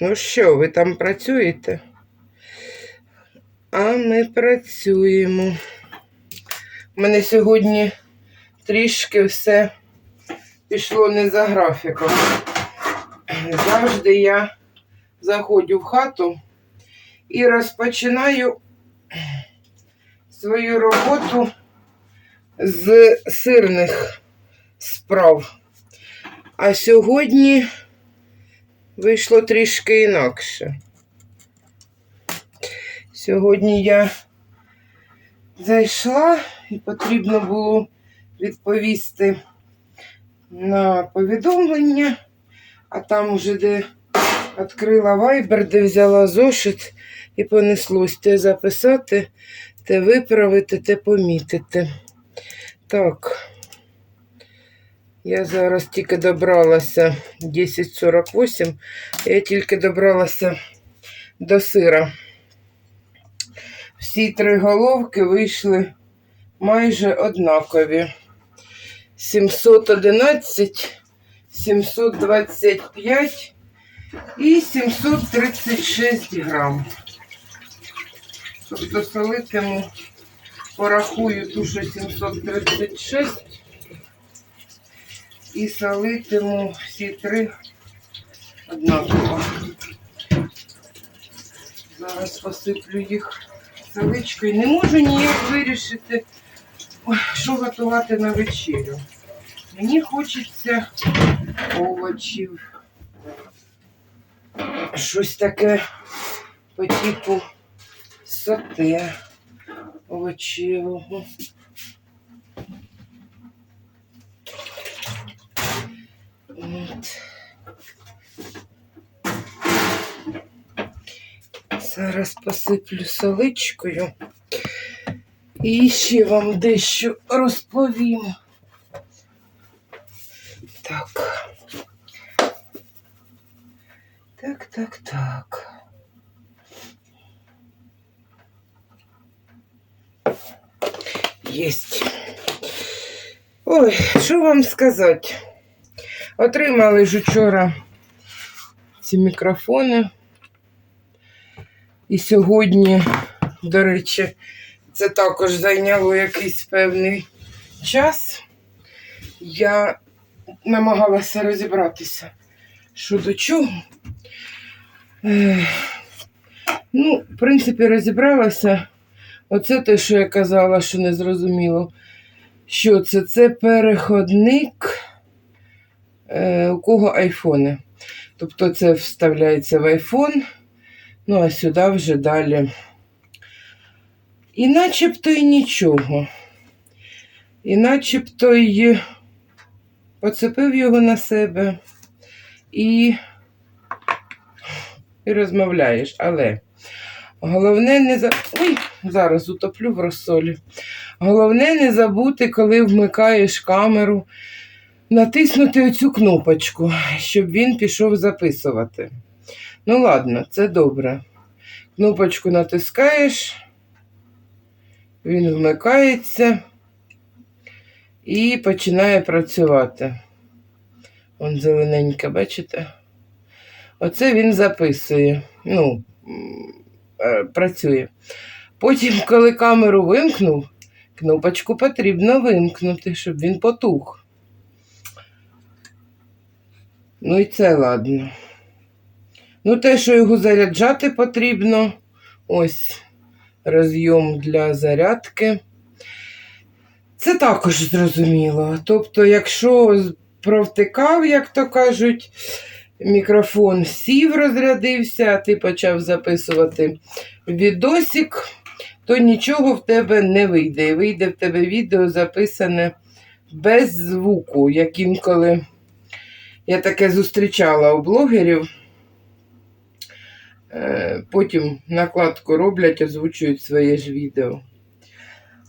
Ну що, ви там працюєте? А ми працюємо. У мене сьогодні трішки все пішло не за графіком. Завжди я заходжу в хату і розпочинаю свою роботу з сирних справ. А сьогодні вийшло трішки інакше. Сьогодні я зайшла і потрібно було відповісти на повідомлення, а там уже де відкрила вайбер, де взяла зошит і понеслось те записати, те виправити, те помітити. Так. Я зараз тільки добралася 10.48, я тільки добралася до сира. Всі три головки вийшли майже однакові. 711, 725 і 736 грам. Тобто солитиму, порахую ту, що 736 і солитиму всі три однаково. Зараз посиплю їх соличкою. Не можу ніяк вирішити, що готувати на вечерю. Мені хочеться овочів. Щось таке по типу соте овочевого. От. Зараз посиплю соличкою і ще вам дещо розповім. Так. Так, так, так. Єсть. Ой, що вам сказати? Отримали ж вчора ці мікрофони. І сьогодні, до речі, це також зайняло якийсь певний час. Я намагалася розібратися, що до чого. Ну, в принципі, розібралася. Оце те, що я казала, що не зрозуміло. Що це? Це переходник, е, у кого айфони. Тобто це вставляється в айфон. Ну, а сюди вже далі. І начебто і нічого. І начебто й поцепив його на себе і, і розмовляєш. Але головне не за. Ой, зараз утоплю в розсолі. Головне не забути, коли вмикаєш камеру, натиснути оцю кнопочку, щоб він пішов записувати. Ну, ладно, це добре. Кнопочку натискаєш, він вмикається і починає працювати. Вон зелененьке, бачите? Оце він записує. Ну, е, працює. Потім, коли камеру вимкнув, кнопочку потрібно вимкнути, щоб він потух. Ну і це ладно. Ну, те, що його заряджати потрібно. Ось розйом для зарядки. Це також зрозуміло. Тобто, якщо провтикав, як то кажуть, мікрофон сів, розрядився, а ти почав записувати відосик, то нічого в тебе не вийде. І вийде в тебе відео записане без звуку, як інколи я таке зустрічала у блогерів. Е, Потім накладку роблять, озвучують своє ж відео.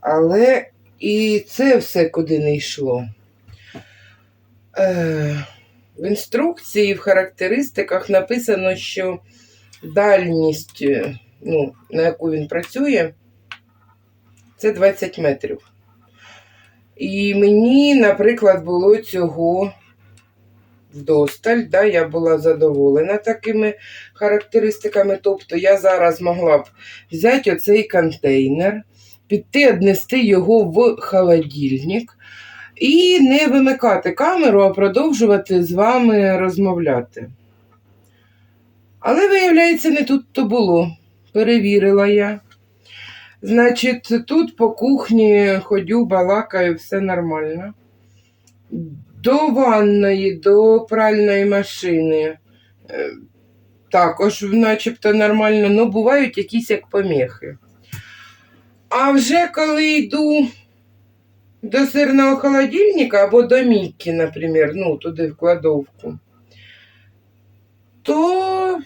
Але і це все куди не йшло. Е, В інструкції, в характеристиках написано, що дальність, е, ну, на яку він працює, це 20 метрів. І мені, наприклад, було цього вдосталь, да, я була задоволена такими характеристиками. Тобто я зараз могла б взяти оцей контейнер, піти, віднести його в холодильник і не вимикати камеру, а продовжувати з вами розмовляти. Але, виявляється, не тут то було. Перевірила я. Значить, тут по кухні ходю, балакаю, все нормально. До ванної, до пральної машини. е, Також начебто нормально, але бувають якісь як поміхи. А вже коли йду до сирного холодильника або до Мікки, наприклад, ну, туди в кладовку, то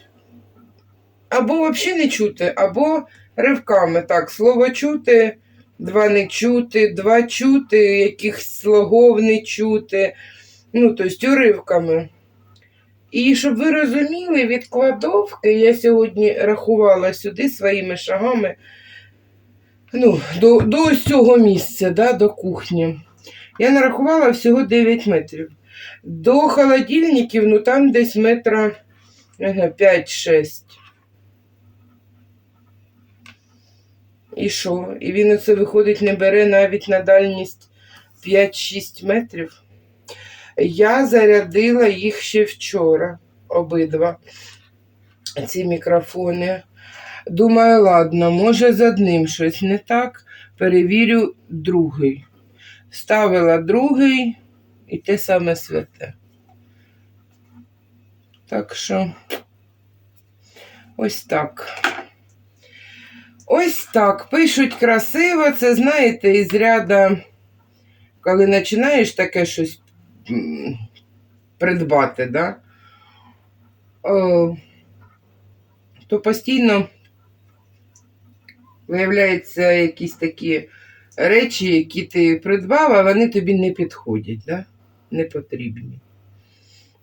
або взагалі не чути, або ривками. Так, слово чути, два не чути, два чути, якихось слогов не чути. Ну, тобто уривками. І щоб ви розуміли, від кладовки я сьогодні рахувала сюди своїми шагами ну, до, до ось цього місця, да, до кухні. Я нарахувала всього 9 метрів. До холодильників, ну там десь метра 5-6. І що? І він оце виходить, не бере навіть на дальність 5-6 метрів. Я зарядила їх ще вчора, обидва ці мікрофони. Думаю, ладно, може з одним щось не так. Перевірю другий. Ставила другий і те саме святе. Так що ось так. Ось так. Пишуть красиво, це знаєте, із ряда, коли починаєш таке щось придбати, да? О, то постійно виявляються якісь такі речі, які ти придбав, а вони тобі не підходять, да? не потрібні.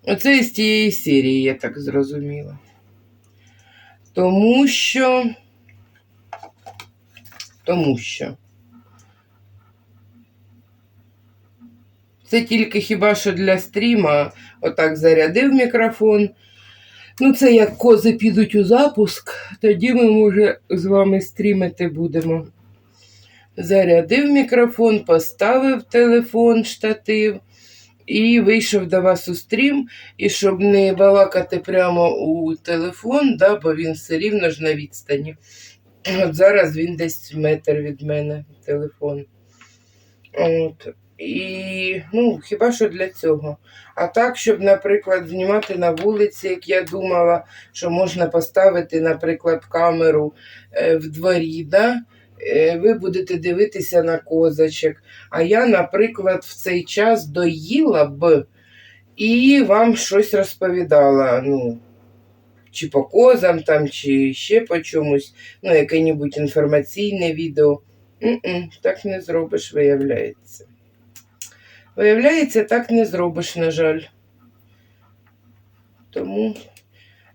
Оце із тієї серії, я так зрозуміла. Тому що. Тому що. Це тільки хіба що для стріма, отак зарядив мікрофон. Ну, це як кози підуть у запуск, тоді ми, може, з вами стрімити будемо. Зарядив мікрофон, поставив телефон, штатив і вийшов до вас у стрім. І щоб не балакати прямо у телефон, да, бо він все рівно ж на відстані. От зараз він десь метр від мене телефон. От. І ну, хіба що для цього. А так, щоб, наприклад, знімати на вулиці, як я думала, що можна поставити, наприклад, камеру е, в дворі, да? е, ви будете дивитися на козачок. А я, наприклад, в цей час доїла б і вам щось розповідала. Ну, чи по козам, там, чи ще по чомусь, ну, яке-небудь інформаційне відео. М-м, так не зробиш, виявляється. Виявляється, так не зробиш, на жаль. Тому.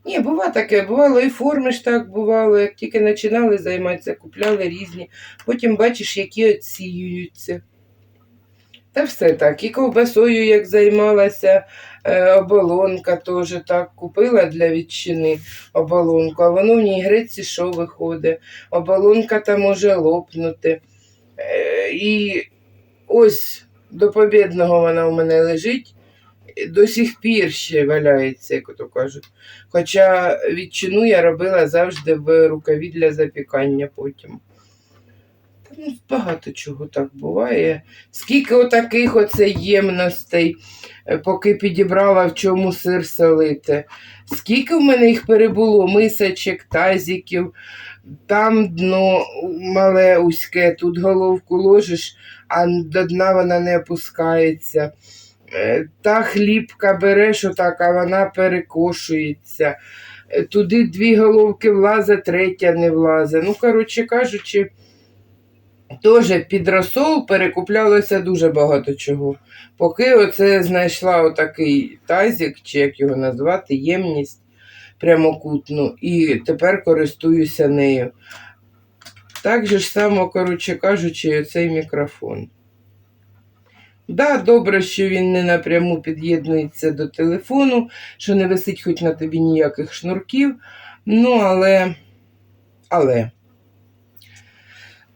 Ні, бува таке, бувало і форми ж так бувало, як тільки починали займатися, купляли різні. Потім бачиш, які оціюються. Та все так. І ковбасою, як займалася, е, оболонка теж так. Купила для відчини оболонку, а воно в ній греці що виходить. Оболонка там може лопнути. Е, і ось до побідного вона у мене лежить. До сих пір ще валяється, як то кажуть. Хоча відчину я робила завжди в рукаві для запікання потім. Ну, багато чого так буває. Скільки отаких оце ємностей, е, поки підібрала в чому сир солити. Скільки в мене їх перебуло, мисочок, тазиків, там дно мале узьке, тут головку ложиш, а до дна вона не опускається. Е, Та хлібка береш отак, а вона перекошується. Е, Туди дві головки влазить, третя не влазить. Ну, коротше кажучи, Теж під розсол перекуплялося дуже багато чого. Поки оце знайшла отакий тазик, чи як його назвати, ємність прямокутну, і тепер користуюся нею. Так же ж само, коротше кажучи, оцей мікрофон. Да, добре, що він не напряму під'єднується до телефону, що не висить хоч на тобі ніяких шнурків. Ну, але. Але.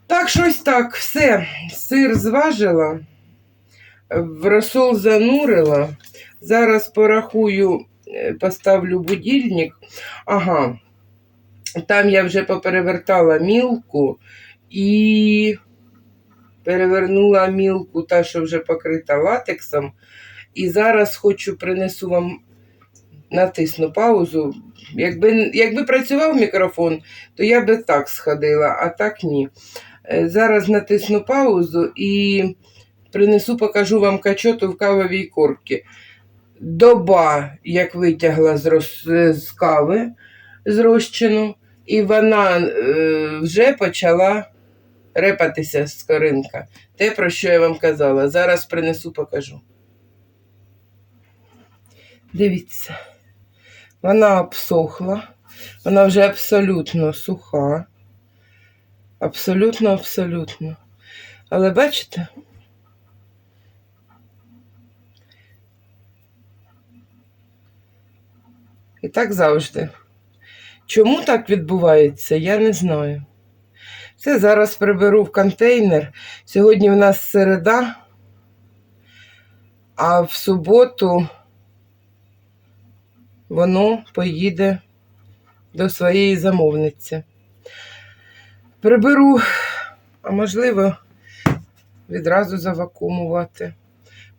Так, щось так, все. Сир зважила, в розсол занурила. Зараз порахую, е, поставлю будильник. Ага. Там я вже поперевертала мілку і перевернула мілку, та, що вже покрита латексом. І зараз хочу принесу вам натисну паузу. Якби, якби працював мікрофон, то я би так сходила, а так ні. Е, Зараз натисну паузу і принесу, покажу вам качоту в кавовій корці. Доба, як витягла з, роз... з кави з і вона е, вже почала репатися з коринка. Те, про що я вам казала. Зараз принесу, покажу. Дивіться, вона обсохла, вона вже абсолютно суха. Абсолютно, абсолютно. Але бачите? І так завжди. Чому так відбувається, я не знаю. Це зараз приберу в контейнер. Сьогодні в нас середа, а в суботу воно поїде до своєї замовниці. Приберу, а можливо, відразу завакуумувати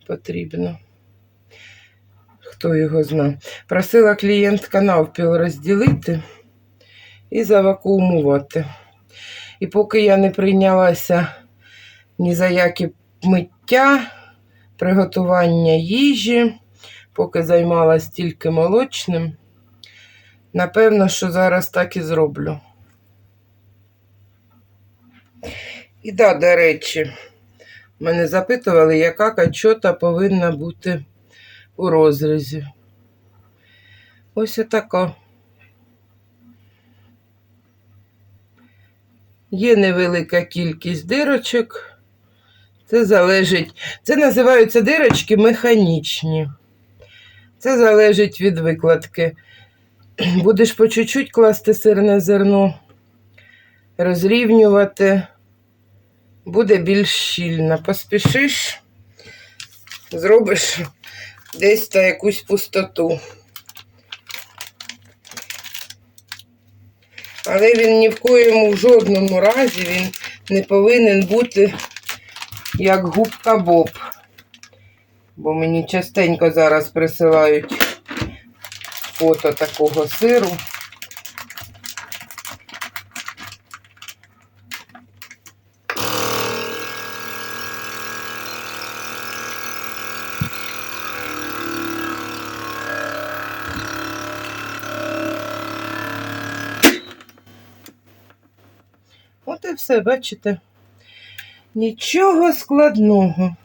потрібно. Хто його зна. Просила клієнтка навпіл розділити і завакуумувати. І поки я не прийнялася ні за які миття, приготування їжі, поки займалась тільки молочним, напевно, що зараз так і зроблю. І да, до речі, мене запитували, яка качота повинна бути у розрізі. Ось отака. Є невелика кількість дирочок. Це залежить. Це називаються дирочки механічні. Це залежить від викладки. Будеш по чуть-чуть класти сирне зерно, розрівнювати, буде більш щільно. Поспішиш, зробиш десь та якусь пустоту. Але він ні в коєму в жодному разі він не повинен бути як губка Боб. Бо мені частенько зараз присилають фото такого сиру. От і все, бачите? Нічого складного.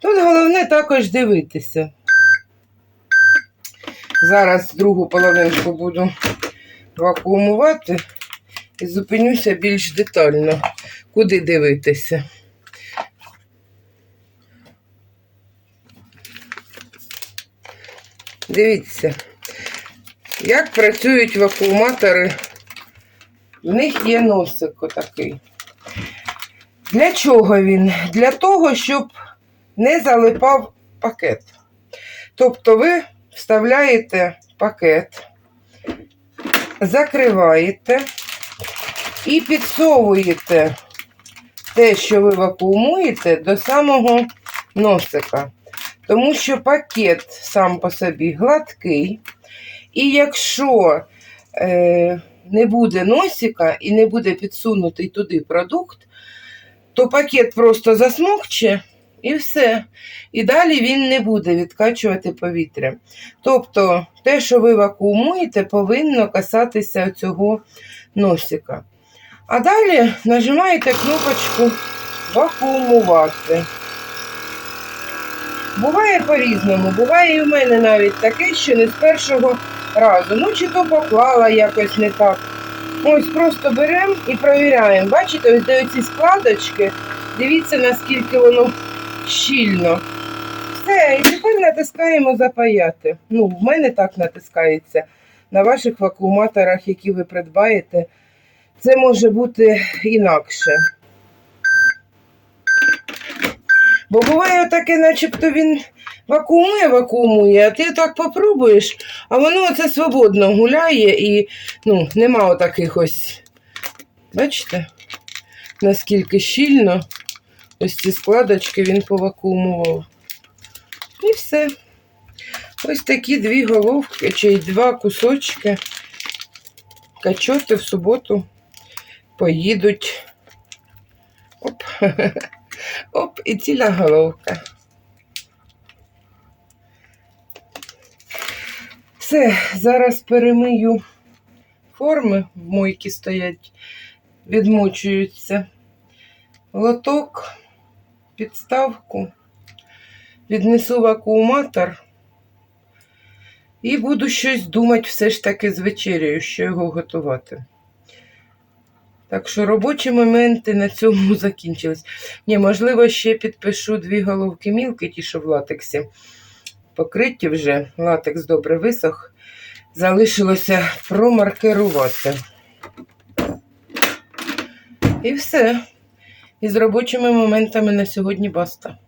Тут головне також дивитися. Зараз другу половинку буду вакуумувати і зупинюся більш детально, куди дивитися. Дивіться, як працюють вакууматори. В них є носик отакий. Для чого він? Для того, щоб не залипав пакет. Тобто ви вставляєте пакет, закриваєте і підсовуєте те, що ви вакуумуєте, до самого носика. Тому що пакет сам по собі гладкий. І якщо е, не буде носика і не буде підсунутий туди продукт, то пакет просто засмокче і все. І далі він не буде відкачувати повітря. Тобто, те, що ви вакуумуєте, повинно касатися цього носика. А далі нажимаєте кнопочку вакуумувати. Буває по-різному. Буває і в мене навіть таке, що не з першого разу. Ну, чи то поклала якось не так. Ось просто беремо і провіряємо. Бачите, ось де ці складочки. Дивіться, наскільки воно щільно. Все, і тепер натискаємо запаяти. Ну, в мене так натискається. На ваших вакууматорах, які ви придбаєте, це може бути інакше. Бо буває таке, начебто він вакуумує, вакуумує, а ти так попробуєш, а воно оце свободно гуляє і ну, нема отаких ось. Бачите, наскільки щільно ось ці складочки він повакуумував. І все. Ось такі дві головки чи два кусочки. Качоти в суботу поїдуть. Оп. Оп, і ціла головка. Все, зараз перемию форми, в мойки стоять, відмочуються. Лоток, підставку, віднесу в акуматор і буду щось думати все ж таки з вечерею, що його готувати. Так що робочі моменти на цьому закінчились. Ні, можливо, ще підпишу дві головки мілки, ті, що в латексі. Покриті вже, латекс добре висох. Залишилося промаркерувати. І все. І з робочими моментами на сьогодні баста.